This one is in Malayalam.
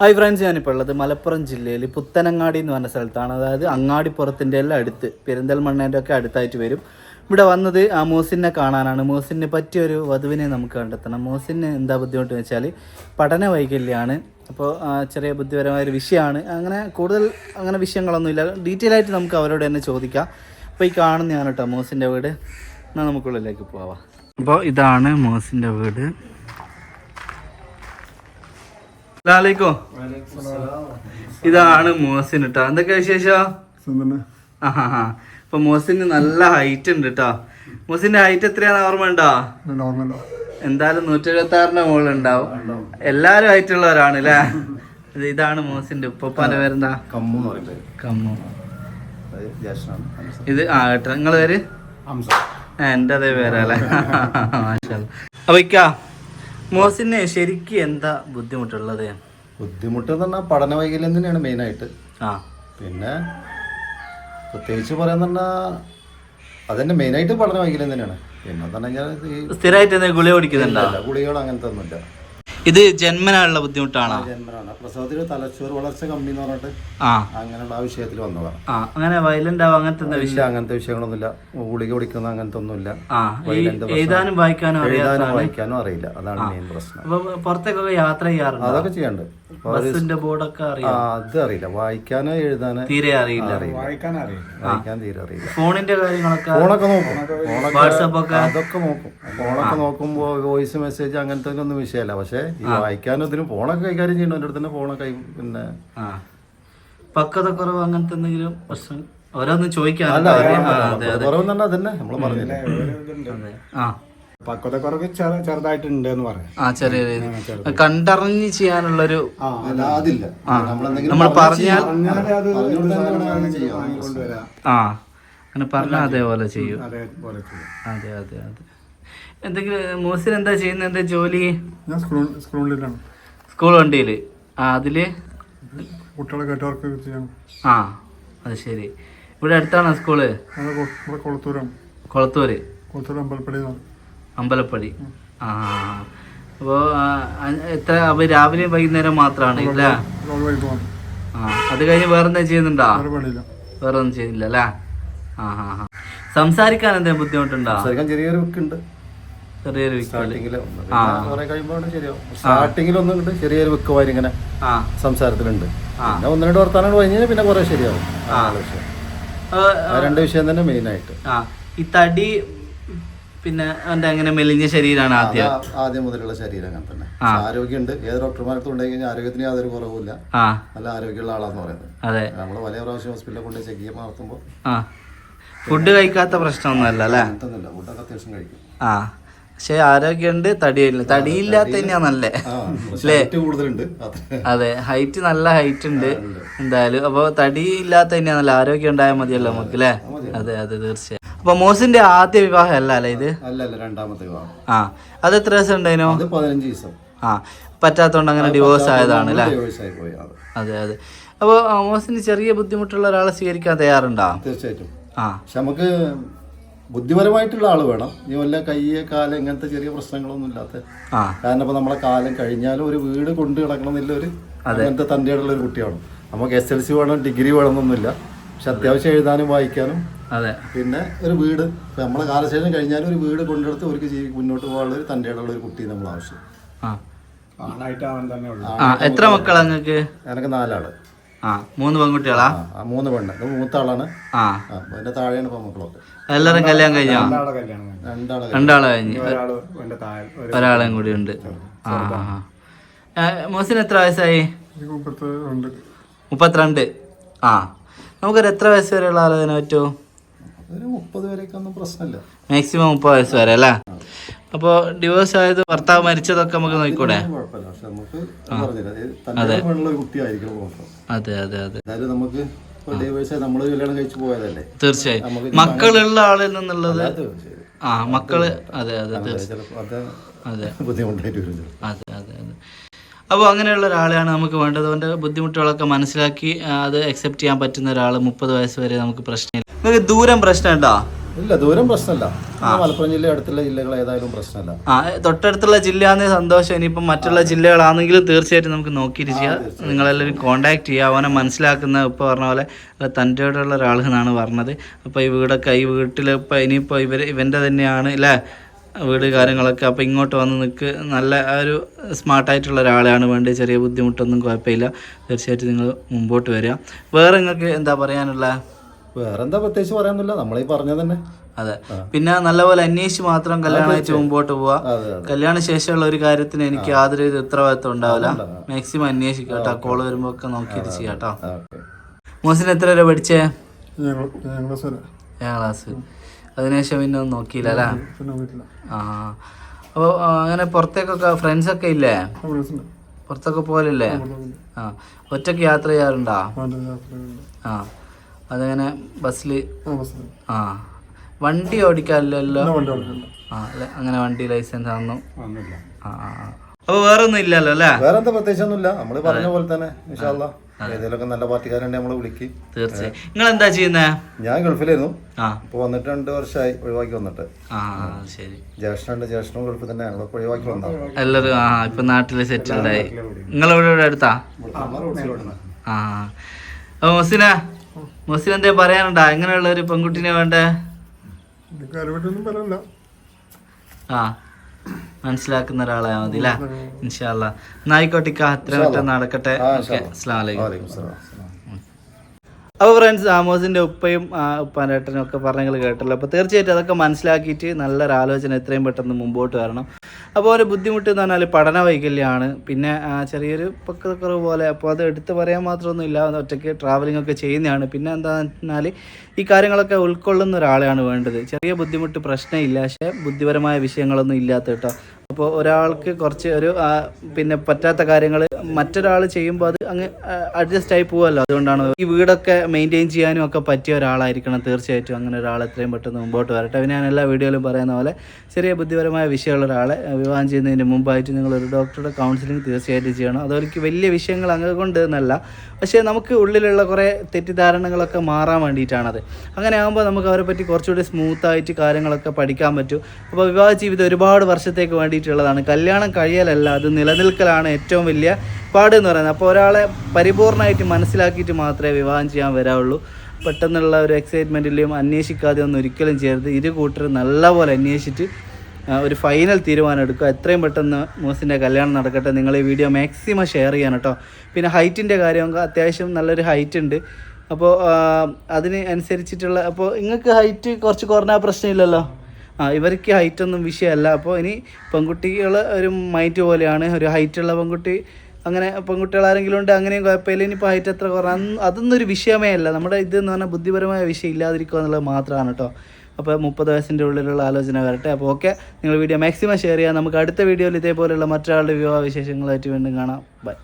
ഹായ് ഫ്രണ്ട്സ് ഞാനിപ്പോൾ ഉള്ളത് മലപ്പുറം ജില്ലയിൽ പുത്തനങ്ങാടി എന്ന് പറഞ്ഞ സ്ഥലത്താണ്. അതായത് അങ്ങാടിപ്പുറത്തിന്റെ എല്ലാം അടുത്ത് പെരിന്തൽമണ്ണേന്റെ ഒക്കെ അടുത്തായിട്ട് വരും. ഇവിടെ വന്നത് ആ മോസിനെ കാണാനാണ്. മോസിനെ പറ്റിയൊരു വധുവിനെ നമുക്ക് കണ്ടെത്തണം. മോസിന് എന്താ ബുദ്ധിമുട്ട് വെച്ചാൽ പഠന വൈകല്യമാണ് അപ്പോൾ ചെറിയ ബുദ്ധിപരമായൊരു വിഷയമാണ്. അങ്ങനെ കൂടുതൽ അങ്ങനെ വിഷയങ്ങളൊന്നുമില്ല. ഡീറ്റെയിൽ ആയിട്ട് നമുക്ക് അവരോട് തന്നെ ചോദിക്കാം. അപ്പോൾ ഈ കാണുന്നതാണ് കേട്ടോ മോസിന്റെ വീട്. എന്നാൽ നമുക്കുള്ളിലേക്ക് പോവാം. അപ്പോൾ ഇതാണ് മോസിന്റെ വീട്. അസ്സലാമലൈക്കും. ഇതാണ് മോസിൻ കേട്ടോ എന്തൊക്കെ വിശേഷം? ആഹാ ഇപ്പൊ മോസിന് നല്ല ഹൈറ്റ് ഉണ്ട് കേട്ടോ മോസിന്റെ ഹൈറ്റ് എത്രയാണ് ഓർമ്മ ഉണ്ടോ? എന്തായാലും നൂറ്റി എഴുപത്തി ആറിന്റെ മുകളിൽ ഉണ്ടാവും. എല്ലാരും ഹൈറ്റ് ഉള്ളവരാണ് അല്ലേ ഇത് ഇതാണ് മോസിന്റെ പല പേരെന്താ? കമ്മു കമ്മു. ഇത് ആ കേട്ടോ. നിങ്ങളെ പേര്? എന്റെ ആ, അതേ പേരല്ലേ. അപ്പൊ ഇക്ക മോസിന് ശരിക്കും എന്താ ബുദ്ധിമുട്ടുള്ളത്? ബുദ്ധിമുട്ട് എന്ന് പറഞ്ഞാൽ പഠന വൈകല്യം തന്നെയാണ് മെയിനായിട്ട് ആ. പിന്നെ പ്രത്യേകിച്ച് പറയാൻ പറഞ്ഞാൽ അതന്നെ മെയിനായിട്ട് പഠന വൈകല്യം തന്നെയാണ്. പിന്നെ പറഞ്ഞു കഴിഞ്ഞാൽ ഈ സ്ഥിരമായിട്ട് എന്തെങ്കിലും ഗുളിക കുടിക്കുന്നുണ്ടോ? ഗുളികൾ അങ്ങനത്തെ ഒന്നുമില്ല ഇത് ജന്മനായുള്ള ബുദ്ധിമുട്ടാണ്? ജന്മനാണ്. പ്രസവത്തിൽ തലച്ചോറ് വളർച്ച കമ്മി എന്ന് പറഞ്ഞിട്ട് അങ്ങനെയുള്ള ആ വിഷയത്തിൽ വന്നതാണ്. ആ അങ്ങനെ വയലന്റ് ആവും അങ്ങനത്തെ വിഷയം അങ്ങനത്തെ വിഷയങ്ങളൊന്നുമില്ല. ഗുളിക കുടിക്കുന്ന അങ്ങനത്തെ ഒന്നുമില്ല. എഴുതാനും വായിക്കാനും എഴുതാനോ വായിക്കാനോ അറിയില്ല. അതാണ് മെയിൻ പ്രശ്നം. പുറത്തേക്കൊക്കെ യാത്ര ചെയ്യാറുണ്ട്? അതൊക്കെ ചെയ്യാണ്ട് ബസ്സിന്റെ ബോർഡൊക്കെ അറിയാം? അത് അറിയില്ല. വായിക്കാനോ എഴുതാനോ? തീരെ അറിയില്ല. വായിക്കാൻ വായിക്കാൻ തീരെ അറിയില്ല. ഫോണിന്റെ കാര്യങ്ങളൊക്കെ ഫോണൊക്കെ നോക്കും. ഫോണൊക്കെ വാട്സപ്പ് ഒക്കെ അതൊക്കെ നോക്കും. ഫോണൊക്കെ നോക്കുമ്പോൾ വോയിസ് മെസ്സേജ് അങ്ങനത്തെ ഒന്നും വിഷയമല്ല. പക്ഷെ ഈ വായിക്കാനും ഇതിനും ഫോണൊക്കെ കൈകാര്യം ചെയ്യണവന്റെ അടുത്ത് തന്നെ ഫോണൊക്കെ കൈ- പിന്നെ ആ. പക്വത കുറവ് അങ്ങനത്തെ എന്തെങ്കിലും പ്രശ്നം? ഓരോന്നും ചോദിക്കാൻ അതെ അതെ. കുറവെന്ന് പറഞ്ഞാൽ അതന്നെ. നമ്മൾ പറഞ്ഞില്ലേ? അതെ. ആ. പക്വതക്കുറവ് കുറവ് ചെറുതായിട്ടുണ്ട് എന്ന് പറയാം. ആ ചെറിയ രീതി കണ്ടറിഞ്ഞ് ചെയ്യാനുള്ളൊരു ഒരു അല്ല അതില്ല. നമ്മൾ പറഞ്ഞാൽ ആ അങ്ങനെ പറഞ്ഞാൽ അതേപോലെ ചെയ്യും. അതെ അതെ അതെ. എന്തെങ്കിലും മോസിൽ എന്താ ചെയ്യുന്നത്? എന്താ ജോലി? സ്കൂൾ വണ്ടിയിൽ. ആ അതിൽ? കുട്ടികളെ കെട്ടവർക്ക് ചെയ്യണം ആ അത് ശരി. ഇവിടെ അടുത്താണോ സ്കൂൾ? കൊളത്തൂര്. കൊളത്തൂര് കൊളത്തൂർ അമ്പലപ്പടി അമ്പലപ്പടി ആ അപ്പോൾ എത്ര അപ്പോൾ രാവിലെയും വൈകുന്നേരം മാത്രമാണ് ഇല്ല? ആ അത് കഴിഞ്ഞ് വേറെ എന്താ ചെയ്യുന്നുണ്ടോ? വേറെ ഒന്നും ചെയ്യുന്നില്ല അല്ലേ? ആ ആ ആ. സംസാരിക്കാൻ എന്തെങ്കിലും ബുദ്ധിമുട്ടുണ്ടോ? ചെറിയൊരു ഉണ്ട് ചെറിയൊരു ഉണ്ട്. ചെറിയൊരു ബുക്ക് ഇങ്ങനെ സംസാരത്തിലുണ്ട്. പിന്നെ ഒന്ന് രണ്ട് വർത്താനം കഴിഞ്ഞാൽ പിന്നെ കുറെ ശരിയാവും. രണ്ട് വിഷയം തന്നെ മെയിൻ ആയിട്ട്. ആ. ഈ തടി പിന്നെ അവന്റെ അങ്ങനെ മെലിഞ്ഞ ശരീരമാണ് ആദ്യം. ആദ്യം മുതലുള്ള ശരീരം അങ്ങനെ തന്നെ. ആരോഗ്യമുണ്ട്. ഏത് ഡോക്ടർമാർക്ക് ഉണ്ടെങ്കിൽ കഴിഞ്ഞാൽ ആരോഗ്യത്തിന് യാതൊരു കുറവുമില്ല. ആ. നല്ല ആരോഗ്യമുള്ള ആളാന്ന് പറയുന്നത്. അതെ. നമ്മൾ വലിയ പ്രാവശ്യം ഹോസ്പിറ്റലിൽ കൊണ്ട് ചെക്ക് ചെയ്യാൻ നടത്തുമ്പോൾ ആ. ഫുഡ് കഴിക്കാത്ത പ്രശ്നമൊന്നുമല്ല അല്ലേ? ഫുഡൊക്കെ അത്യാവശ്യം കഴിക്കും. ആ. പക്ഷെ ആരോഗ്യമുണ്ട് തടിയില്ല തടിയില്ലാത്ത തന്നെയാ നല്ലേ? അല്ലേ അതെ. ഹൈറ്റ് നല്ല ഹൈറ്റ് ഉണ്ട്. എന്തായാലും. അപ്പൊ തടി ഇല്ലാത്ത തന്നെയാ നല്ല? ആരോഗ്യം ഉണ്ടായാൽ മതിയല്ലോ നമുക്ക് അല്ലേ അതെ അതെ തീർച്ചയായും. അപ്പൊ മോസിന്റെ ആദ്യ വിവാഹം അല്ല അല്ലേ ഇത്? അല്ലല്ല അല്ല രണ്ടാമത്തെ വിവാഹം. ആ അത് എത്ര ദിവസം ഉണ്ടായിരുന്നു അത് പതിനഞ്ച് ദിവസം. ആ പറ്റാത്തോണ്ട് അങ്ങനെ ഡിവോഴ്സ് ആയതാണ് അല്ലേ? അതെ. അതെ അപ്പോൾ മോസിന് ചെറിയ ബുദ്ധിമുട്ടുള്ള ഒരാളെ സ്വീകരിക്കാൻ തയ്യാറുണ്ടോ? തീർച്ചയായിട്ടും. ആ. പക്ഷെ നമുക്ക് ബുദ്ധിപരമായിട്ടുള്ള ആൾ വേണം. നീ വല്ല കയ്യെ കാലം ഇങ്ങനത്തെ ചെറിയ പ്രശ്നങ്ങളൊന്നും ഇല്ലാത്ത കാരണം ഇപ്പൊ നമ്മളെ കാലം കഴിഞ്ഞാലും ഒരു വീട് കൊണ്ട് കിടക്കണമെന്നില്ല ഒരു അങ്ങനത്തെ തന്റെ ഒരു കുട്ടിയാണ്. നമുക്ക് എസ് എൽ സി വേണം ഡിഗ്രി വേണമെന്നൊന്നുമില്ല പക്ഷെ അത്യാവശ്യം എഴുതാനും വായിക്കാനും. അതെ. പിന്നെ ഒരു വീട്. ഇപ്പൊ നമ്മളെ കാലശേഷം കഴിഞ്ഞാലും ഒരു വീട് കൊണ്ടെടുത്ത് അവർക്ക് ജീവി മുന്നോട്ട് പോകാനുള്ള ഒരു തന്റെ ഉള്ള ഒരു കുട്ടി നമ്മൾ ആവശ്യം. ആ. ആണായിട്ട് അവൻ തന്നെ ഉള്ളു. ആ എത്ര മക്കളാ നിങ്ങൾക്ക്? എനിക്ക് നാലാൾ. ആ മൂന്ന് പെൺകുട്ടികളാ? ആ മൂന്ന് പെണ്ണ്. ഇത് മൂത്ത ആളാണ് ആ അതിന്റെ താഴെയാണ് ഇപ്പൊ മക്കളൊക്കെ എല്ലാവരും കല്യാണം കഴിഞ്ഞോ? രണ്ടാളെ രണ്ടാൾ കഴിഞ്ഞ്. ഒരാൾ എന്റെ താഴെ. ഒരു ഒരാളെയും കൂടി ഉണ്ട്. ആ മോസിന് എത്ര വയസ്സായി? മുപ്പത്തിരണ്ട്. ആ. നമുക്കൊരു എത്ര വയസ്സ് വരെയുള്ള ആലോചന പറ്റുമോ ഒരു മുപ്പത് വരെയൊക്കെ ഒന്നും പ്രശ്നമില്ല. മാക്സിമം മുപ്പത് വയസ്സ് വരെ അല്ലേ? അപ്പോൾ ഡിവോഴ്സ് ആയത് ഭർത്താവ് മരിച്ചതൊക്കെ നമുക്ക് നോക്കിക്കൂടെ? അതെ. അതെ അതെ അതെ. നമുക്ക് തീർച്ചയായും. മക്കളുള്ള ആളിൽ നിന്നുള്ളത് ആ മക്കൾ അതെ അതെ തീർച്ചയായും. അതെ. അതെ അതെ അതെ. അപ്പോൾ അങ്ങനെയുള്ള ഒരാളെയാണ് നമുക്ക് വേണ്ടത്. അവന്റെ ബുദ്ധിമുട്ടുകളൊക്കെ മനസ്സിലാക്കി അത് അക്സെപ്റ്റ് ചെയ്യാൻ പറ്റുന്ന ഒരാൾ മുപ്പത് വയസ്സ് വരെ നമുക്ക് പ്രശ്നമില്ല. നിങ്ങൾക്ക് ദൂരം പ്രശ്നമുണ്ടോ? ഇല്ല ദൂരം പ്രശ്നമല്ല. മലപ്പുറം ജില്ല അടുത്തുള്ള ജില്ലകൾ ഏതായാലും പ്രശ്നമല്ല. ആ തൊട്ടടുത്തുള്ള ജില്ലയാന്ന് സന്തോഷം. ഇനിയിപ്പം മറ്റുള്ള ജില്ലകളാണെങ്കിലും തീർച്ചയായിട്ടും നമുക്ക് നോക്കിയിട്ട് ചെയ്യാം. നിങ്ങളെല്ലാവരും കോണ്ടാക്ട് ചെയ്യുക. അവനെ മനസ്സിലാക്കുന്ന ഇപ്പോൾ പറഞ്ഞ പോലെ തന്റെ ഒരാൾ എന്നാണ് പറഞ്ഞത്. അപ്പോൾ ഈ വീടൊക്കെ ഈ വീട്ടിൽ ഇപ്പോൾ ഇനിയിപ്പോൾ ഇവർ ഇവന്റെ തന്നെയാണ് അല്ലേ വീട് കാര്യങ്ങളൊക്കെ അപ്പോൾ ഇങ്ങോട്ട് വന്ന് നിൽക്ക് നല്ല ഒരു സ്മാർട്ടായിട്ടുള്ള ഒരാളെയാണ് വേണ്ടത്. ചെറിയ ബുദ്ധിമുട്ടൊന്നും കുഴപ്പമില്ല. തീർച്ചയായിട്ടും നിങ്ങൾ മുമ്പോട്ട് വരിക. വേറെ നിങ്ങൾക്ക് എന്താ പറയാനുള്ള? വേറെ എന്താ പ്രത്യേകിച്ച് പറയാനൊന്നുമില്ല. നമ്മളീ പറഞ്ഞത് തന്നെ. അതെ. പിന്നെ നല്ലപോലെ അന്വേഷിച്ച് മാത്രം കല്യാണം അയച്ച് മുമ്പോട്ട് പോവാ കല്യാണ ശേഷമുള്ള ഒരു കാര്യത്തിന് എനിക്ക് യാതൊരു ഉത്തരവാദിത്വം ഉണ്ടാവില്ല. മാക്സിമം അന്വേഷിക്കാം കേട്ടോ. കോൾ വരുമ്പോ ഒക്കെ നോക്കിയിട്ട് ചെയ്യാം കേട്ടോ. മോസിന് എത്ര വരെ പഠിച്ചേ? ഏഴാം ക്ലാസ്. അതിനുശേഷം പിന്നെ ഒന്നും നോക്കിയില്ല അല്ലേ? ആ അപ്പോൾ അങ്ങനെ പുറത്തേക്കൊക്കെ ഫ്രണ്ട്സ് ഒക്കെ ഇല്ലേ? പുറത്തൊക്കെ പോലില്ലേ ആ ഒറ്റയ്ക്ക് യാത്ര ചെയ്യാറുണ്ടോ? ആ അതങ്ങനെ ബസ്സിൽ ആ വണ്ടി ഓടിക്കാറില്ലല്ലോ ആ അല്ലെ അങ്ങനെ വണ്ടി ലൈസൻസ് ആണെന്നു? ആ അപ്പോൾ ആ. അപ്പൊ വേറെ ഒന്നും ഇല്ലല്ലോ അല്ലേ? വേറെ എന്താ പ്രത്യേകിച്ചൊന്നുമില്ല. നമ്മൾ പറഞ്ഞ പോലെ തന്നെ ഏതെങ്കിലുമൊക്കെ നല്ല പാർട്ടിക്കാരുണ്ടെങ്കിൽ നമ്മൾ വിളിക്ക്. തീർച്ചയായും. നിങ്ങൾ എന്താ ചെയ്യുന്നേ? ഞാൻ ഗൾഫിലായിരുന്നു. ഇപ്പൊ വന്നിട്ട് രണ്ട് വർഷമായി ഒഴിവാക്കി വന്നിട്ട്. ശരി. ജ്യേഷ്ഠനുണ്ട് ജ്യേഷ്ഠനും ഗൾഫിൽ തന്നെ ഞങ്ങളൊക്കെ ഒഴിവാക്കി വന്നത്. എല്ലാവരും ആ ഇപ്പൊ നാട്ടിൽ സെറ്റിൽഡ് ആയി. നിങ്ങളിവിടെ ഇവിടെ അടുത്താ? ആ മൊസിന മൊസിന എന്തേ പറയാനുണ്ടാ? എങ്ങനെയുള്ള ഒരു പെൺകുട്ടിനെ വേണ്ടേ? ആ. മനസ്സിലാക്കുന്ന ഒരാളായാൽ മതി അല്ലേ ഇൻഷാല്ല എന്നായിക്കോട്ടിക്ക അത്ര പെട്ടെന്ന് നടക്കട്ടെ. ഓക്കെ സലാം അപ്പോൾ ഫ്രണ്ട്സ് ആമോസിന്റെ ഉപ്പയും ഉപ്പാനേട്ടനും ഒക്കെ പറഞ്ഞങ്ങൾ കേട്ടല്ലോ. അപ്പോൾ തീർച്ചയായിട്ടും അതൊക്കെ മനസ്സിലാക്കിയിട്ട് നല്ലൊരു ആലോചന എത്രയും പെട്ടെന്ന് മുമ്പോട്ട് വരണം. അപ്പോൾ ഒരു ബുദ്ധിമുട്ട് എന്ന് പറഞ്ഞാൽ പഠന വൈകല്യമാണ് പിന്നെ ചെറിയൊരു പക്കക്കുറവ് പോലെ. അപ്പോൾ അത് എടുത്ത് പറയാൻ മാത്രമൊന്നും ഇല്ല ഒറ്റയ്ക്ക് ട്രാവലിംഗ് ഒക്കെ ചെയ്യുന്നതാണ്. പിന്നെ എന്താണെന്ന് വെച്ചാൽ ഈ കാര്യങ്ങളൊക്കെ ഉൾക്കൊള്ളുന്ന ഒരാളെയാണ് വേണ്ടത്. ചെറിയ ബുദ്ധിമുട്ട് പ്രശ്നമില്ല. പക്ഷേ ബുദ്ധിപരമായ വിഷയങ്ങളൊന്നും ഇല്ലാത്ത കേട്ടോ. അപ്പോൾ ഒരാൾക്ക് കുറച്ച് ഒരു പിന്നെ പറ്റാത്ത കാര്യങ്ങൾ മറ്റൊരാൾ ചെയ്യുമ്പോൾ അത് അങ്ങ് അഡ്ജസ്റ്റ് ആയി പോവല്ലോ അതുകൊണ്ടാണ് ഈ വീടൊക്കെ മെയിന്റെയിൻ ചെയ്യാനും ഒക്കെ പറ്റിയ ഒരാളായിരിക്കണം തീർച്ചയായിട്ടും. അങ്ങനെ ഒരാൾ എത്രയും പെട്ടെന്ന് മുമ്പോട്ട് വരട്ടെ. പിന്നെ ഞാൻ എല്ലാ വീഡിയോയിലും പറയുന്ന പോലെ ചെറിയ ബുദ്ധിപരമായ വിഷയമുള്ള ഒരാളെ വിവാഹം ചെയ്യുന്നതിന് മുമ്പായിട്ട് നിങ്ങൾ ഒരു ഡോക്ടറുടെ കൗൺസിലിംഗ് തീർച്ചയായിട്ടും ചെയ്യണം. അതൊരിക്കും വലിയ വിഷയങ്ങൾ അങ്ങ് കൊണ്ട് എന്നല്ല പക്ഷേ നമുക്ക് ഉള്ളിലുള്ള കുറേ തെറ്റിദ്ധാരണകളൊക്കെ മാറാൻ വേണ്ടിയിട്ടാണത്. അങ്ങനെ ആകുമ്പോൾ നമുക്ക് അവരെ പറ്റി കുറച്ചുകൂടി സ്മൂത്തായിട്ട് കാര്യങ്ങളൊക്കെ പഠിക്കാൻ പറ്റും. അപ്പോൾ വിവാഹ ജീവിതം ഒരുപാട് വർഷത്തേക്ക് വേണ്ടിയിട്ടുള്ളതാണ് കല്യാണം കഴിയലല്ല അത് നിലനിൽക്കലാണ് ഏറ്റവും വലിയ പാട് എന്ന് പറയുന്നത്. അപ്പോൾ ഒരാളെ പരിപൂർണമായിട്ട് മനസ്സിലാക്കിയിട്ട് മാത്രമേ വിവാഹം ചെയ്യാൻ വരാവുള്ളൂ. പെട്ടെന്നുള്ള ഒരു എക്സൈറ്റ്മെന്റിലും അന്വേഷിക്കാതെ ഒന്നും ഒരിക്കലും ചെയ്യരുത്. ഇരു കൂട്ടർ നല്ലപോലെ അന്വേഷിച്ചിട്ട് ഒരു ഫൈനൽ തീരുമാനം എടുക്കുക. എത്രയും പെട്ടെന്ന് മൂസിന്റെ കല്യാണം നടക്കട്ടെ. നിങ്ങൾ ഈ വീഡിയോ മാക്സിമം ഷെയർ ചെയ്യാൻ കേട്ടോ. പിന്നെ ഹൈറ്റിന്റെ കാര്യം അത്യാവശ്യം നല്ലൊരു ഹൈറ്റ് ഉണ്ട്. അപ്പോൾ അതിന് അനുസരിച്ചിട്ടുള്ള അപ്പോൾ നിങ്ങൾക്ക് ഹൈറ്റ് കുറച്ച് കുറഞ്ഞാൽ പ്രശ്നമില്ലല്ലോ ഇവർക്ക് ഹൈറ്റൊന്നും വിഷയമല്ല. അപ്പോൾ ഇനി പെൺകുട്ടികൾ ഒരു മൈറ്റ് പോലെയാണ്. ഒരു ഹൈറ്റ് ഉള്ള പെൺകുട്ടി അങ്ങനെ പെൺകുട്ടികൾ ആരെങ്കിലും ഉണ്ട് അങ്ങനെയും കുഴപ്പമില്ല. ഇനിയിപ്പോൾ ഹൈറ്റ് എത്ര കുറവാണ് അതൊന്നും ഒരു വിഷയമേ അല്ല. നമ്മുടെ ഇത് എന്ന് പറഞ്ഞാൽ ബുദ്ധിപരമായ വിഷയം ഇല്ലാതിരിക്കുക എന്നുള്ളത് മാത്രമാണ് കേട്ടോ. അപ്പോൾ മുപ്പത് വയസ്സിന്റെ ഉള്ളിലുള്ള ആലോചന വരട്ടെ. അപ്പോൾ ഓക്കെ നിങ്ങൾ വീഡിയോ മാക്സിമം ഷെയർ ചെയ്യാം. നമുക്ക് അടുത്ത വീഡിയോയിൽ ഇതേപോലെയുള്ള മറ്റൊരാളുടെ വിവാഹ വിശേഷങ്ങളായിട്ട് വീണ്ടും കാണാം. ബൈ